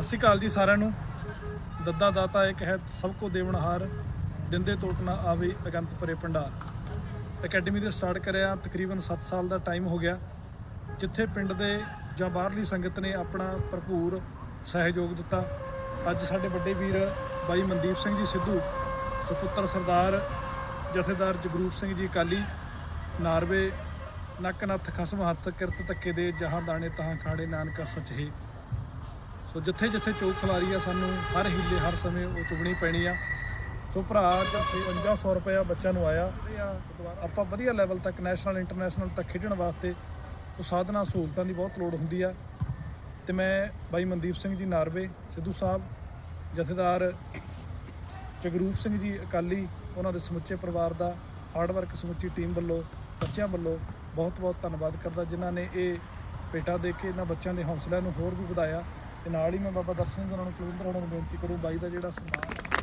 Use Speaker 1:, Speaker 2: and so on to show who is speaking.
Speaker 1: ਸਤਿ ਸ਼੍ਰੀ ਅਕਾਲ ਜੀ ਸਾਰਿਆਂ ਨੂੰ। ਦੱਦਾ ਦਾਤਾ ਇੱਕ ਹੈ ਸਭ ਕੋ ਦੇਵਨਹਾਰ ਦਿੰਦੇ ਤੋਟ ਨਾ ਆਵੇ ਅਗੰਤ ਪਰੇ ਭੰਡਾਰ। ਅਕੈਡਮੀ ਦੇ ਸਟਾਰਟ ਕਰਿਆ, ਤਕਰੀਬਨ 7 ਸਾਲ ਦਾ ਟਾਈਮ ਹੋ ਗਿਆ। ਜਿੱਥੇ ਪਿੰਡ ਦੇ ਜਾਂ ਬਾਹਰਲੀ ਸੰਗਤ ਨੇ ਆਪਣਾ ਭਰਪੂਰ ਸਹਿਯੋਗ ਦਿੱਤਾ। ਅੱਜ ਸਾਡੇ ਵੱਡੇ ਵੀਰ ਬਾਈ ਮਨਦੀਪ ਸਿੰਘ ਜੀ ਸਿੱਧੂ, ਸੁਪੁੱਤਰ ਸਰਦਾਰ, ਜਥੇਦਾਰ ਜਗਰੂਪ ਸਿੰਘ ਜੀ ਅਕਾਲੀ, ਨਾਰਵੇ ਨੱਕ ਨੱਥ ਖਸਮ ਹੱਥ ਕਿਰਤ ਧੱਕੇ ਦੇ ਜਹਾਂ ਦਾਣੇ ਤਹਾਂ ਖਾੜੇ ਨਾਨਕਾ ਸਚੇ ਸੋ ਜਿੱਥੇ ਜਿੱਥੇ ਚੋਕ ਖਿਲਾਰੀ ਆ, ਸਾਨੂੰ ਹਰ ਹੀਲੇ, ਹਰ ਸਮੇਂ ਉਹ ਚੁਗਣੀ ਪੈਣੀ ਆ। ਸੋ ਭਰਾ, ਜਦ 5500 ਰੁਪਇਆ ਬੱਚਿਆਂ ਨੂੰ ਆਇਆ, ਆਪਾਂ ਵਧੀਆ ਲੈਵਲ ਤੱਕ ਨੈਸ਼ਨਲ ਇੰਟਰਨੈਸ਼ਨਲ ਤੱਕ ਖੇਡਣ ਵਾਸਤੇ ਉਹ ਸਾਧਨਾ, ਸਹੂਲਤਾਂ ਦੀ ਬਹੁਤ ਲੋੜ ਹੁੰਦੀ ਆ। ਤੇ ਮੈਂ ਬਾਈ ਮਨਦੀਪ ਸਿੰਘ ਜੀ ਨਾਰਵੇ, ਸਿੱਧੂ ਸਾਹਿਬ, ਜਥੇਦਾਰ ਜਗਰੂਪ ਸਿੰਘ ਜੀ ਅਕਾਲੀ, ਉਹਨਾਂ ਦੇ ਸਮੁੱਚੇ ਪਰਿਵਾਰ ਦਾ ਹਾਰਡ ਵਰਕ ਸਮੁੱਚੀ ਟੀਮ ਵੱਲੋਂ, ਬੱਚਿਆਂ ਵੱਲੋਂ ਬਹੁਤ ਬਹੁਤ ਧੰਨਵਾਦ ਕਰਦਾ, ਜਿਨ੍ਹਾਂ ਨੇ ਇਹ ਭੇਟਾ ਦੇ ਕੇ ਇਹਨਾਂ ਬੱਚਿਆਂ ਦੇ ਹੌਸਲਿਆਂ ਨੂੰ ਹੋਰ ਵੀ ਵਧਾਇਆ। ਤੇ ਨਾਲ ਹੀ ਮੈਂ ਬਾਬਾ ਦਰਸ਼ਨ ਸਿੰਘ ਉਹਨਾਂ ਨੂੰ ਕੁਲਵਿੰਦਰ ਉਹਨਾਂ ਨੂੰ ਬੇਨਤੀ ਕਰੂੰ ਬਾਈ ਦਾ ਜਿਹੜਾ ਸਨਮਾਨ